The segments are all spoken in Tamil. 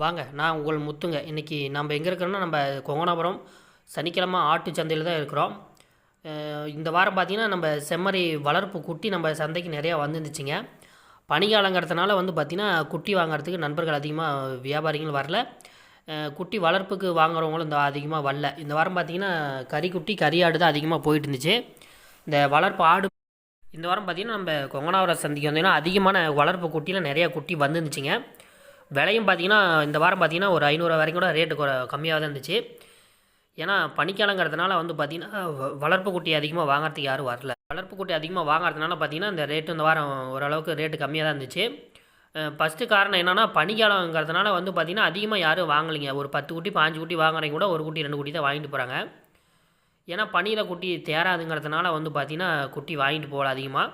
வாங்க நான் உங்கள் முத்துங்க. இன்றைக்கி நம்ம எங்கே இருக்கிறோன்னா நம்ம கொங்கனாபுரம் சனிக்கிழமை ஆட்டு சந்தையில் தான் இருக்கிறோம். இந்த வாரம் பார்த்திங்கன்னா நம்ம செம்மறி வளர்ப்பு குட்டி நம்ம சந்தைக்கு நிறையா வந்துருந்துச்சுங்க. பனிகாலங்கிறதுனால வந்து பார்த்திங்கன்னா குட்டி வாங்குறதுக்கு நண்பர்கள் அதிகமாக வியாபாரிகள் வரல. குட்டி வளர்ப்புக்கு வாங்குறவங்களும் இந்த அதிகமாக வரல. இந்த வாரம் பார்த்திங்கன்னா கறி குட்டி கறி ஆடு தான் அதிகமாக போயிட்டு இருந்துச்சு இந்த வளர்ப்பு ஆடு இந்த வாரம் பார்த்திங்கன்னா நம்ம கொங்கனாவரம் சந்தைக்கு வந்தீங்கன்னா அதிகமான வளர்ப்பு குட்டியில் நிறையா குட்டி வந்துருந்துச்சிங்க. விலையும் பார்த்தீங்கன்னா இந்த வாரம் பார்த்தீங்கன்னா ஒரு ஐநூறு வரைக்கும் கூட ரேட்டு கம்மியாக தான் இருந்துச்சு. ஏன்னா பனிக்காலங்கிறதுனால வந்து பார்த்திங்கன்னா வ- வளர்ப்பு குட்டி அதிகமாக வாங்குறதுக்கு யாரும் வரல. வளர்ப்பு குட்டி அதிகமாக வாங்குறதுனால பார்த்திங்கன்னா இந்த ரேட்டு இந்த வாரம் ஓரளவுக்கு ரேட்டு கம்மியாக தான் இருந்துச்சு. ஃபஸ்ட்டு காரணம் என்னென்னா பனிக்காலங்கிறதுனால வந்து பார்த்திங்கன்னா அதிகமாக யாரும் வாங்கலைங்க. ஒரு பத்து குட்டி பாஞ்சு குட்டி வாங்குறவங்க கூட ஒரு குட்டி ரெண்டு குட்டி தான் வாங்கிட்டு போகிறாங்க ஏன்னா பனியில் குட்டி தேராதுங்கிறதுனால வந்து பார்த்திங்கன்னா குட்டி வாங்கிட்டு போகல அதிகமாக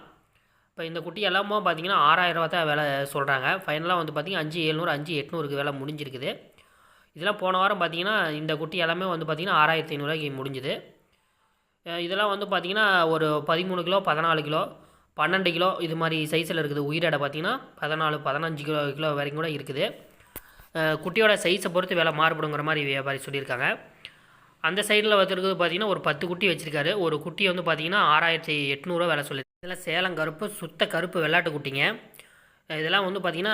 இப்போ இந்த குட்டி எல்லாமே பார்த்தீங்கன்னா ஆறாயிரரூவா தான் விலை சொல்கிறாங்க. ஃபைனலாக வந்து பார்த்திங்கன்னா அஞ்சு எழுநூறு அஞ்சு எட்நூறுக்கு விலை முடிஞ்சிருக்குது. இதெல்லாம் போன வாரம் பார்த்தீங்கன்னா இந்த குட்டி எல்லாமே வந்து பார்த்திங்கன்னா ஆறாயிரத்தி ஐநூறுரூவாய்க்கு முடிஞ்சுது. இதெல்லாம் வந்து பார்த்திங்கன்னா ஒரு பதிமூணு கிலோ பதினாலு கிலோ பன்னெண்டு கிலோ இது மாதிரி சைஸில் இருக்குது. உயிரடை பார்த்திங்கன்னா பதினாலு பதினஞ்சு கிலோ கிலோ வரைக்கும் கூட இருக்குது. குட்டியோட சைஸை பொறுத்து விலை மாறுபடுங்கிற மாதிரி வியாபாரி சொல்லியிருக்காங்க. அந்த சைடில் வச்சுருக்கிறது பார்த்தீங்கன்னா ஒரு பத்து குட்டி வச்சுருக்காரு. ஒரு குட்டி வந்து பார்த்தீங்கன்னா ஆறாயிரத்தி எட்நூறுவா விலை சொல்லி இதெல்லாம் சேலம் கருப்பு சுத்த கருப்பு வெள்ளாட்டு குட்டிங்க. இதெல்லாம் வந்து பார்த்திங்கன்னா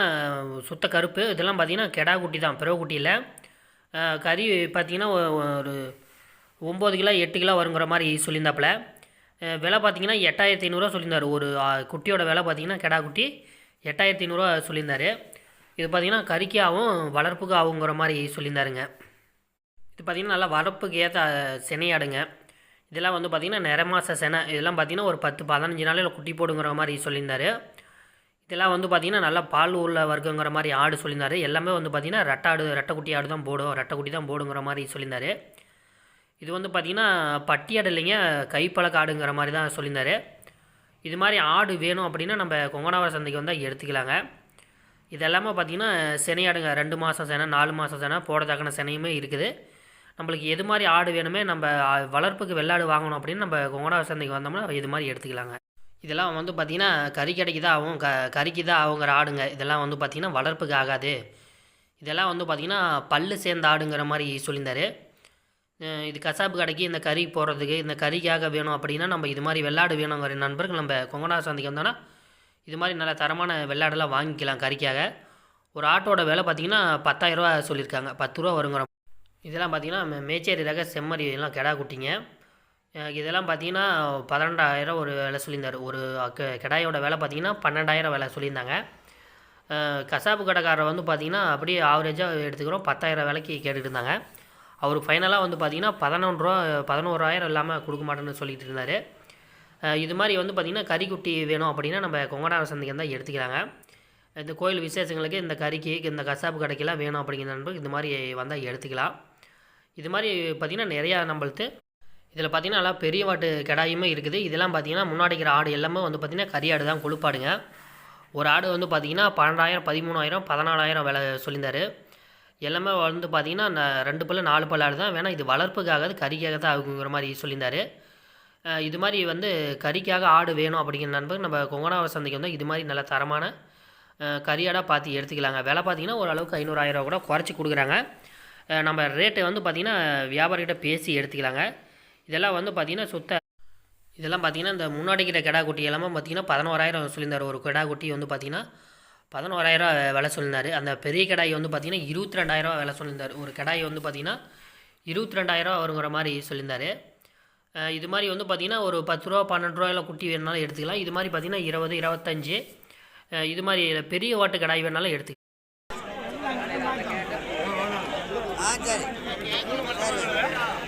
சுத்த கருப்பு இதெல்லாம் பார்த்தீங்கன்னா கெடா குட்டி தான் பிறவு குட்டியில் கறி பார்த்தீங்கன்னா ஒரு ஒம்பது கிலோ எட்டு கிலோ வருங்கிற மாதிரி சொல்லியிருந்தாப்புல. விலை பார்த்தீங்கன்னா எட்டாயிரத்தி ஐநூறுரூவா சொல்லியிருந்தார். ஒரு குட்டியோட விலை பார்த்தீங்கன்னா கெடா குட்டி எட்டாயிரத்தி ஐநூறுரூவா சொல்லியிருந்தாரு. இது பார்த்தீங்கன்னா கறிக்கு ஆகும் வளர்ப்புக்கு ஆகுங்கிற மாதிரி சொல்லியிருந்தாருங்க. இது பார்த்திங்கன்னா நல்லா வளர்ப்புக்கு ஏற்ற செனையாடுங்க இதெல்லாம் வந்து பார்த்திங்கன்னா நிறமாச செனை இதெல்லாம் பார்த்திங்கன்னா ஒரு பத்து பதினஞ்சு நாளில் குட்டி போடுங்கிற மாதிரி சொல்லியிருந்தாரு. இதெல்லாம் வந்து பார்த்திங்கன்னா நல்லா பால் உள்ள வர்க்கங்கிற மாதிரி ஆடு சொல்லியிருந்தார். எல்லாமே வந்து பார்த்திங்கன்னா ரெட்டாடு ரெட்டை குட்டி ஆடு தான் போடும் ரெட்டை குட்டி தான் போடுங்கிற மாதிரி சொல்லியிருந்தார். இது வந்து பார்த்திங்கன்னா பட்டி ஆடு இல்லைங்க கைப்பழக்க ஆடுங்கிற மாதிரி தான் சொல்லியிருந்தார். இது மாதிரி ஆடு வேணும் அப்படின்னா நம்ம கொங்கனாவர சந்தைக்கு வந்தால் எடுத்துக்கலாங்க. இது எல்லாமே பார்த்திங்கன்னா செனையாடுங்க ரெண்டு மாதம் செனை நாலு மாதம் செனை போடத்தக்கன செனையுமே இருக்குது. நம்மளுக்கு எது மாதிரி ஆடு வேணுமே நம்ம வளர்ப்புக்கு வெள்ளாடு வாங்கணும் அப்படின்னு நம்ம கொங்கடா சந்தைக்கு வந்தோம்னா இது மாதிரி எடுத்துக்கலாங்க. இதெல்லாம் வந்து பார்த்திங்கன்னா கறிக்கடைக்கு தான் ஆகும் க கறிக்கு தான் ஆகுங்கிற ஆடுங்க. இதெல்லாம் வந்து பார்த்திங்கன்னா வளர்ப்புக்கு ஆகாது. இதெல்லாம் வந்து பார்த்திங்கன்னா பல்லு சேர்ந்த ஆடுங்கிற மாதிரி சொல்லியிருந்தார். இது கசாப்பு கடைக்கு இந்த கறி போடுறதுக்கு இந்த கறிக்காக வேணும் அப்படின்னா நம்ம இது மாதிரி வெள்ளாடு வேணுங்கிற நண்பர்கள் நம்ம கொங்கடா சந்தைக்கு வந்தோன்னா இது மாதிரி நல்ல தரமான வெள்ளாடெல்லாம் வாங்கிக்கலாம் கறிக்காக. ஒரு ஆட்டோட விலை பார்த்திங்கன்னா பத்தாயிரரூவா சொல்லியிருக்காங்க. பத்து ரூபா வருங்கிற இதெல்லாம் பார்த்திங்கன்னா மேச்சேரி ரக செம்மறி எல்லாம் கெடா குட்டிங்க. இதெல்லாம் பார்த்தீங்கன்னா பன்னெண்டாயிரம் ஒரு விலை சொல்லியிருந்தார். ஒரு க- கெடாயோட விலை பார்த்தீங்கன்னா பன்னெண்டாயிரம் விலை சொல்லியிருந்தாங்க. கசாப்பு கடைக்காரர் வந்து பார்த்தீங்கன்னா அப்படியே ஆவரேஜாக எடுத்துக்கிறோம். பத்தாயிரம் விலைக்கு கேட்டுட்டு இருந்தாங்க அவர் ஃபைனலாக வந்து பார்த்தீங்கன்னா பதினொன்று ரூபா பதினோராயிரம் இல்லாமல் கொடுக்க மாட்டேன்னு சொல்லிட்டு இருந்தார். இது மாதிரி வந்து பார்த்திங்கன்னா கறிக்குட்டி வேணும் அப்படின்னா நம்ம கொங்கடார சந்தைக்கு தான் எடுத்துக்கிறாங்க. இந்த கோயில் விசேஷங்களுக்கு இந்த கறிக்கு இந்த கசாப்பு கடைக்கெல்லாம் வேணும் அப்படிங்கிற நண்பர் இது மாதிரி வந்தால் எடுத்துக்கலாம். இது மாதிரி பார்த்திங்கன்னா நிறையா நம்மளுக்கு இதில் பார்த்தீங்கன்னா நல்லா பெரிய வாட்டு கிடாயுமே இருக்குது. இதெல்லாம் பார்த்தீங்கன்னா முன்னாடிக்கிற ஆடு எல்லாமே வந்து பார்த்திங்கன்னா கறியாடு தான் கொழுப்பாடுங்க. ஒரு ஆடு வந்து பார்த்திங்கன்னா பன்னெண்டாயிரம் பதிமூணாயிரம் பதினாலாயிரம் விலை சொல்லியிருந்தார். எல்லாமே வந்து பார்த்திங்கன்னா ரெண்டு பல்லு நாலு பல்லு ஆடு தான். வேணால் இது வளர்ப்புக்காக கறிக்காக தான் ஆகுங்கிற மாதிரி சொல்லியிருந்தார். இது மாதிரி வந்து கறிக்காக ஆடு வேணும் அப்படிங்கிற நண்பர் நம்ம கொங்கனாவர சந்தைக்கு வந்து இது மாதிரி நல்ல தரமான கறியாடாக பார்த்து எடுத்துக்கலாங்க. விலை பார்த்தீங்கன்னா ஓரளவுக்கு ஐநூறாயிரம் கூட குறைச்சி கொடுக்குறாங்க. நம்ம ரேட்டை வந்து பார்த்திங்கன்னா வியாபாரிகிட்ட பேசி எடுத்துக்கலாங்க. இதெல்லாம் வந்து பார்த்திங்கன்னா சுத்த இதெல்லாம் பார்த்தீங்கன்னா இந்த முன்னாடிக்கிற கிடா குட்டி எல்லாமே பார்த்தீங்கன்னா பதினோராயிரம் சொல்லியிருந்தார். ஒரு கிடா குட்டி வந்து பார்த்திங்கன்னா பதினோராயிரம் விலை சொல்லியிருந்தார். அந்த பெரிய கடாய் வந்து பார்த்திங்கன்னா இருபத்தி ரெண்டாயிரம் விலை சொல்லியிருந்தார். ஒரு கிடாய் வந்து பார்த்திங்கன்னா இருபத்தி ரெண்டாயிரம் வருங்கிற மாதிரி சொல்லியிருந்தார். இது மாதிரி வந்து பார்த்தீங்கன்னா ஒரு பத்து ரூபா பன்னெண்டு ரூபாயில் குட்டி வேணுனாலும் எடுத்துக்கலாம். இது மாதிரி பார்த்தீங்கன்னா இருபது இருபத்தஞ்சு இது மாதிரி பெரிய வாட்டு கடாய் வேணாலும் எடுத்துக்கலாம். ஆ சரி. சரி.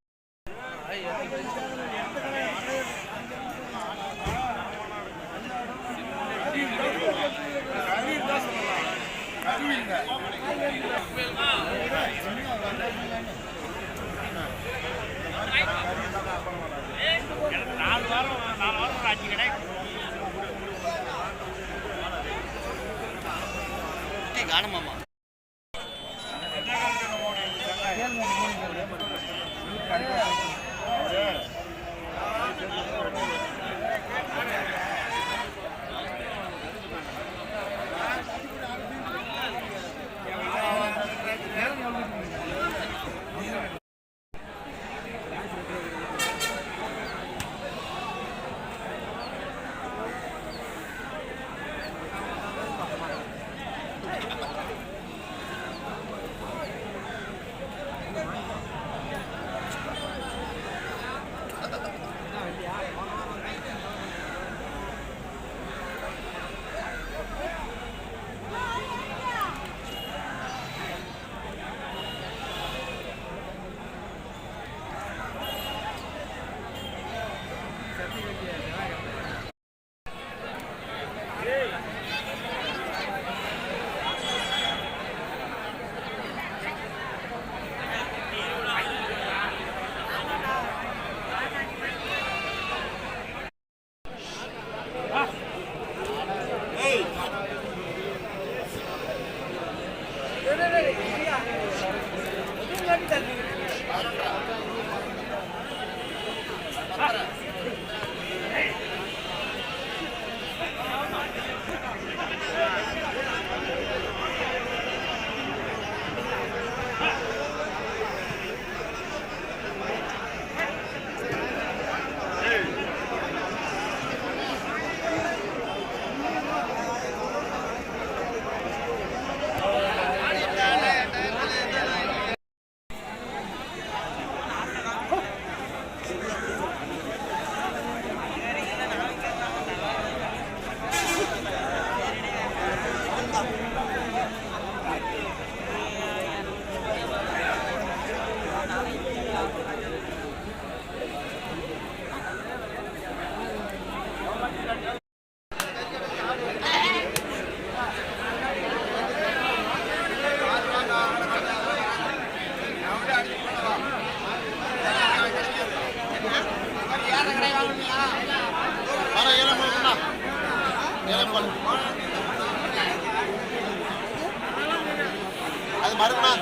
Yeah. மறுநாள்.